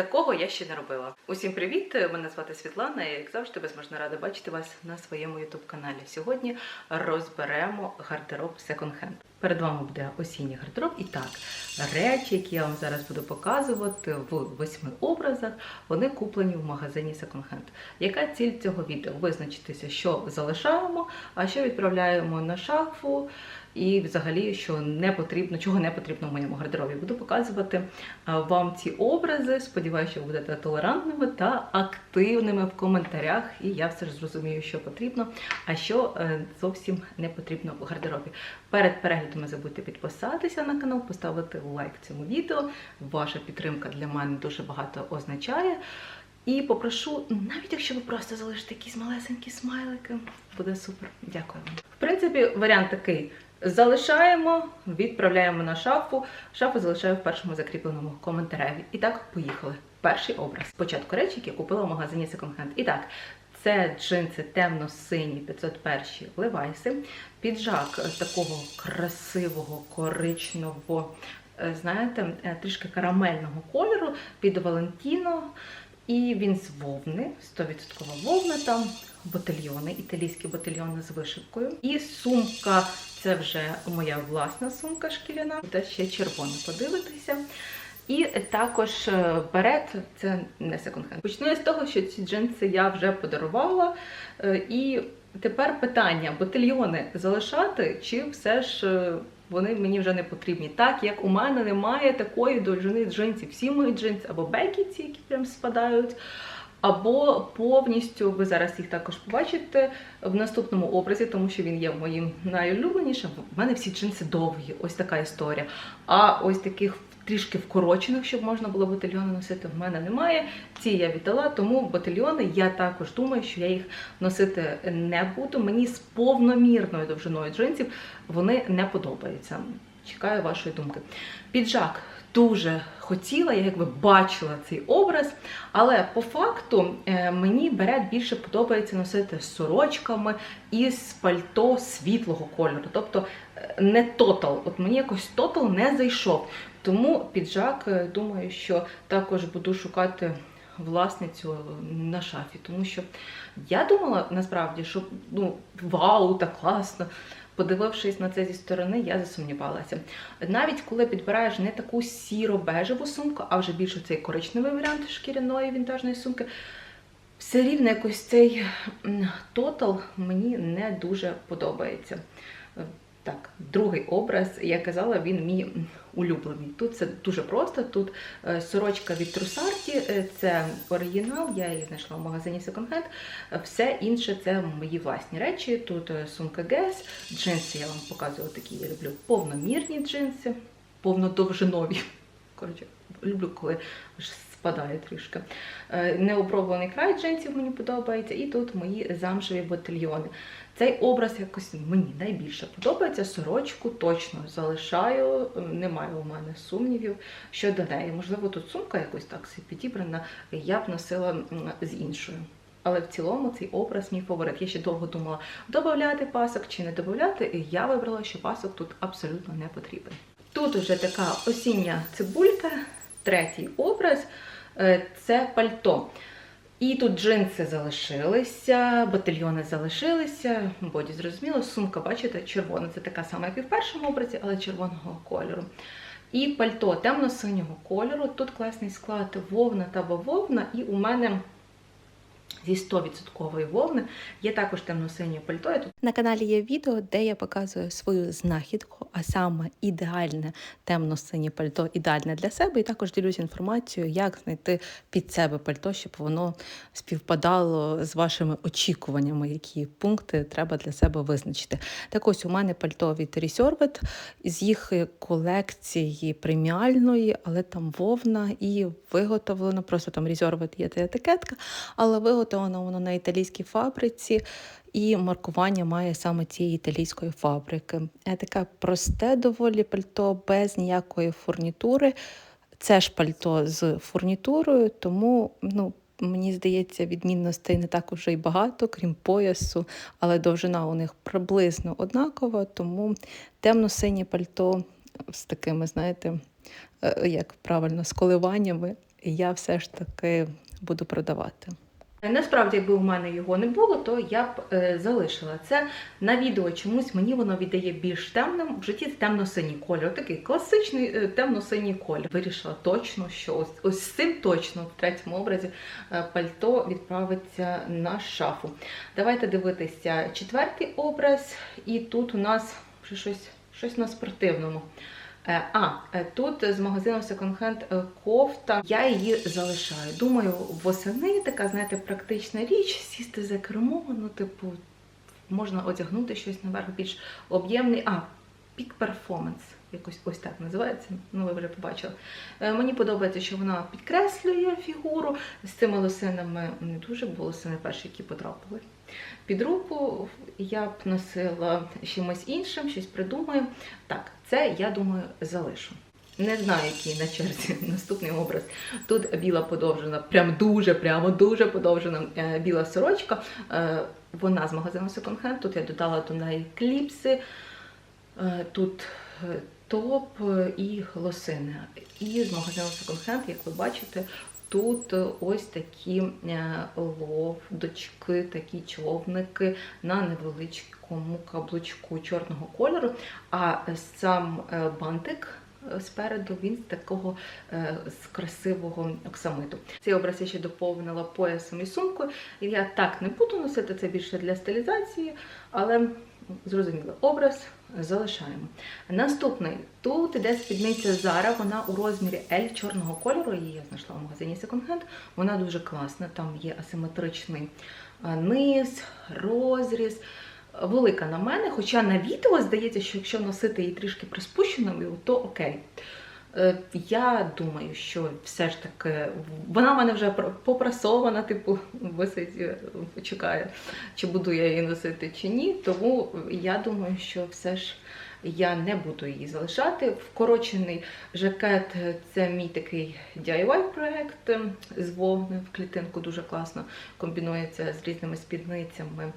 Такого я ще не робила. Усім привіт! Мене звати Світлана. і, Як завжди, безможно рада бачити вас на своєму youtube каналі. Сьогодні розберемо гардероб секонд-хенд. Перед вами буде осінній гардероб. І так, речі, які я вам зараз буду показувати в восьми образах, вони куплені в магазині секонд-хенд. Яка ціль цього відео? Визначитися, що залишаємо, а що відправляємо на шафу. І взагалі, що не потрібно, чого не потрібно в моєму гардеробі. Буду показувати вам ці образи. Сподіваюся, що ви будете толерантними та активними в коментарях. І я все ж зрозумію, що потрібно, а що е, зовсім не потрібно в гардеробі. Перед переглядом не забудьте підписатися на канал, поставити лайк цьому відео. Ваша підтримка для мене дуже багато означає. І попрошу, навіть якщо ви просто залишите якісь малесенькі смайлики, буде супер. Дякую вам. В принципі, варіант такий. Залишаємо, відправляємо на шафу. Шафу залишаю в першому закріпленому коментареві. І так, поїхали. Перший образ. Спочатку речі, які купила в магазині Second Hand. І так, це джинси темно-сині 501 левайси, піджак такого красивого коричневого, е, знаєте, е, трішки карамельного кольору під Валентіно. І він з вовни, 100% вовна там, ботильйони, італійські ботильйони з вишивкою. І сумка це вже моя власна сумка шкіряна, та ще червона, подивитися. І також е, берет, це не секонд-хенд. Почну я з того, що ці джинси я вже подарувала. Е, І тепер питання: ботильйони залишати, чи все ж е, вони мені вже не потрібні? Так як у мене немає такої довжини джинсів. Всі мої джинси або бекіці, які прям спадають. Або повністю ви зараз їх також побачите в наступному образі, тому що він є моїм найулюбленішим. У мене всі джинси довгі, ось така історія. А ось таких трішки вкорочених, щоб можна було ботильйони носити, в мене немає. Ці я віддала, тому ботильйони я також думаю, що я їх носити не буду. Мені з повномірною довжиною джинсів вони не подобаються. Чекаю вашої думки. Піджак дуже хотіла, я якби бачила цей образ, але по факту е, мені берет більше подобається носити з сорочками і з пальто світлого кольору. Тобто е, не тотал. От мені якось тотал не зайшов. Тому піджак, е, думаю, що також буду шукати власницю на шафі. Тому що я думала насправді, що ну вау, так класно. Подивившись на це зі сторони, я засумнівалася. Навіть коли підбираєш не таку сіро-бежеву сумку, а вже більше цей коричневий варіант шкіряної вінтажної сумки, все рівно якось цей тотал мені не дуже подобається. Так, другий образ, я казала, він мій улюблений. Тут це дуже просто. Тут е, сорочка від Трусарті, е, це оригінал, я її знайшла в магазині Second Hand. Е, Все інше це мої власні речі. Тут сумка Guess, джинси я вам показувала такі, я люблю повномірні джинси, повнодовжинові. Коротше, люблю, коли спадає трішки. Е, Неопробуваний край джинсів мені подобається, і тут мої замшеві ботильйони. Цей образ якось мені найбільше подобається. Сорочку точно залишаю, немає у мене сумнівів щодо неї. Можливо, тут сумка якось так підібрана, я б носила з іншою. Але в цілому цей образ мій фаворит. Я ще довго думала, додати пасок чи не додати. І я вибрала, що пасок тут абсолютно не потрібен. Тут уже така осіння цибулька, третій образ е, це пальто. І тут джинси залишилися, батальйони залишилися, боді зрозуміло, сумка, бачите, червона. Це така сама, як і в першому образі, але червоного кольору. І пальто темно-синього кольору. Тут класний склад вовна та бавовна, і у мене зі 100% вовни є також темно-синє пальто. На каналі є відео, де я показую свою знахідку, а саме ідеальне темно-синє пальто, ідеальне для себе, і також ділюсь інформацією, як знайти під себе пальто, щоб воно співпадало з вашими очікуваннями, які пункти треба для себе визначити. Так ось у мене пальто від Reserved, з їх колекції преміальної, але там вовна і виготовлено, просто там Reserved є та етикетка, але виготовлено воно на італійській фабриці. І маркування має саме цієї італійської фабрики. Е, Таке просте доволі пальто, без ніякої фурнітури. Це ж пальто з фурнітурою, тому ну, мені здається, відмінностей не так уже й багато, крім поясу, але довжина у них приблизно однакова, тому темно-синє пальто з такими, знаєте, е, як правильно, з коливаннями я все ж таки буду продавати. Насправді, якби у мене його не було, то я б е, залишила це на відео. Чомусь мені воно віддає більш темним. В житті темно-синій кольор. Такий класичний е, темно-синій кольор. Вирішила точно, що ось, ось з цим точно в третьому образі е, пальто відправиться на шафу. Давайте дивитися четвертий образ, і тут у нас щось, щось на спортивному. Е, А, е, тут з магазину Second Hand е, кофта. Я її залишаю. Думаю, восени така, знаєте, практична річ, сісти за кермо, ну, типу, можна одягнути щось наверх більш об'ємний. А, Peak Performance. Якось ось так називається. Ну, ви вже побачили. Мені подобається, що вона підкреслює фігуру. З цими лосинами не дуже, бо лосини перші, які потрапили. Під руку я б носила чимось іншим, щось придумаю. Так, це я думаю залишу. Не знаю, який на черзі наступний образ. Тут біла подовжена, прям дуже, прямо дуже подовжена е, біла сорочка. Е, Вона з магазину Second Hand. Тут я додала до неї кліпси, е, тут топ і лосини. І з магазину Second Hand, як ви бачите, Тут ось такі е, ловдочки, такі човники на невеличкому каблучку чорного кольору. А сам е, бантик е, спереду він з такого з красивого оксамиту. Цей образ я ще доповнила поясом і сумкою. Я так не буду носити це більше для стилізації, але зрозуміло, образ залишаємо. Наступний тут іде спідниця Зара, вона у розмірі L чорного кольору. Її я знайшла в магазині Second Hand. Вона дуже класна. Там є асиметричний низ, розріз. Велика на мене, хоча на відео здається, що якщо носити її трішки приспущеною, то окей. Е, Я думаю, що все ж таки вона в мене вже попрасована, типу, висить, е, чекає, чи буду я її носити чи ні. Тому я думаю, що все ж я не буду її залишати. Вкорочений жакет це мій такий DIY проект з вовни в клітинку дуже класно комбінується з різними спідницями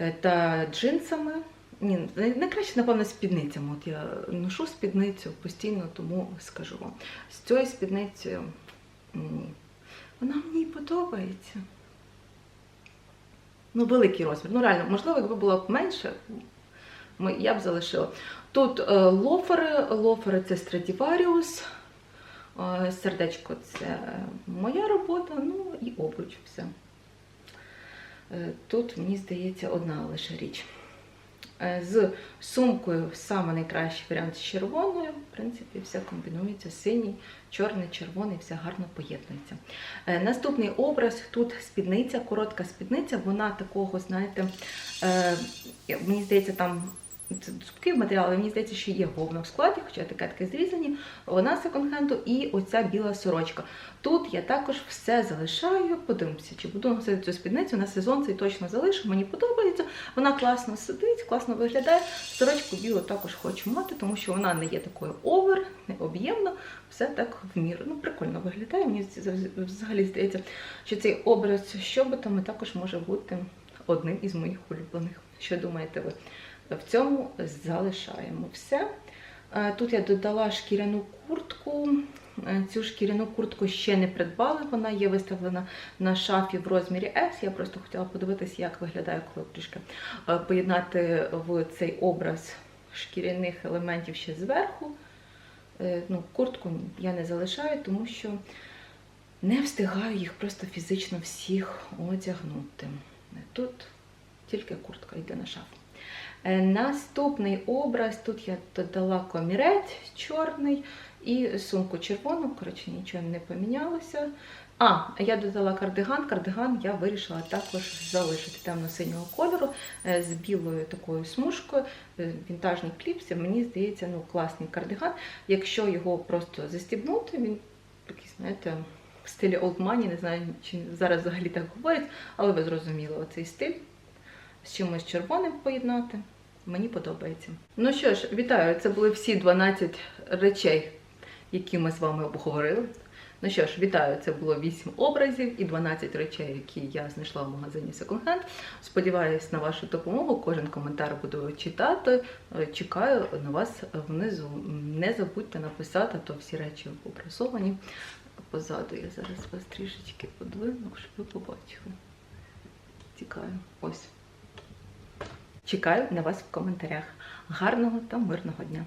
е, та джинсами. Ні, найкраще, напевно, спідницями. От я ношу спідницю постійно, тому скажу вам. З цією спідницею ні. Вона мені подобається. Ну, великий розмір. Ну, реально, можливо, якби було б менше, я б залишила. Тут е, лофери, лофери це Stradivarius, е, сердечко це моя робота, ну і обруч все. Е, Тут, мені здається, одна лише річ. Е, З сумкою саме найкращий варіант з червоною. В принципі, все комбінується. Синій, чорний, червоний, все гарно поєднується. Е, Наступний образ тут спідниця, коротка спідниця, вона такого, знаєте, е, мені здається, там. Це зубки матеріали, мені здається, що є вовна в складі, хоча етикетки зрізані. Вона секонд-хенду і оця біла сорочка. Тут я також все залишаю. Подивимося, чи буду носити цю спідницю на сезон цей точно залишу. Мені подобається. Вона класно сидить, класно виглядає. Сорочку білу також хочу мати, тому що вона не є такою овер, не об'ємна. Все так в міру. Ну, прикольно виглядає. Мені взагалі здається, що цей образ з чоботами також може бути одним із моїх улюблених. Що думаєте ви? В цьому залишаємо все. Е, Тут я додала шкіряну куртку. Е, Цю шкіряну куртку ще не придбали, вона є виставлена на шафі в розмірі S. Я просто хотіла подивитися, як виглядає, коли трішки е, поєднати в цей образ шкіряних елементів ще зверху. Ну, Куртку я не залишаю, тому що не встигаю їх просто фізично всіх одягнути. Тут тільки куртка йде на шафу. Е, Наступний образ, тут я додала комірець чорний і сумку червону, коротше, нічого не помінялося. А, я додала кардиган. Кардиган я вирішила також залишити темно-синього кольору е, з білою такою смужкою, е, вінтажні кліпси. Мені здається, ну класний кардиган. Якщо його просто застібнути, він такий, знаєте, в стилі old money, не знаю, чи зараз взагалі так говорять, але ви зрозуміли оцей стиль з чимось червоним поєднати. Мені подобається. Ну що ж, вітаю! Це були всі 12 речей, які ми з вами обговорили. Ну що ж, вітаю! Це було 8 образів і 12 речей, які я знайшла в магазині Second Hand. Сподіваюсь на вашу допомогу. Кожен коментар буду читати. Е, Чекаю на вас внизу. Не забудьте написати, то всі речі опресовані. позаду. Я зараз вас трішечки подвину, щоб ви побачили. Тікаю. Ось. Чекаю на вас в коментарях. Гарного та мирного дня!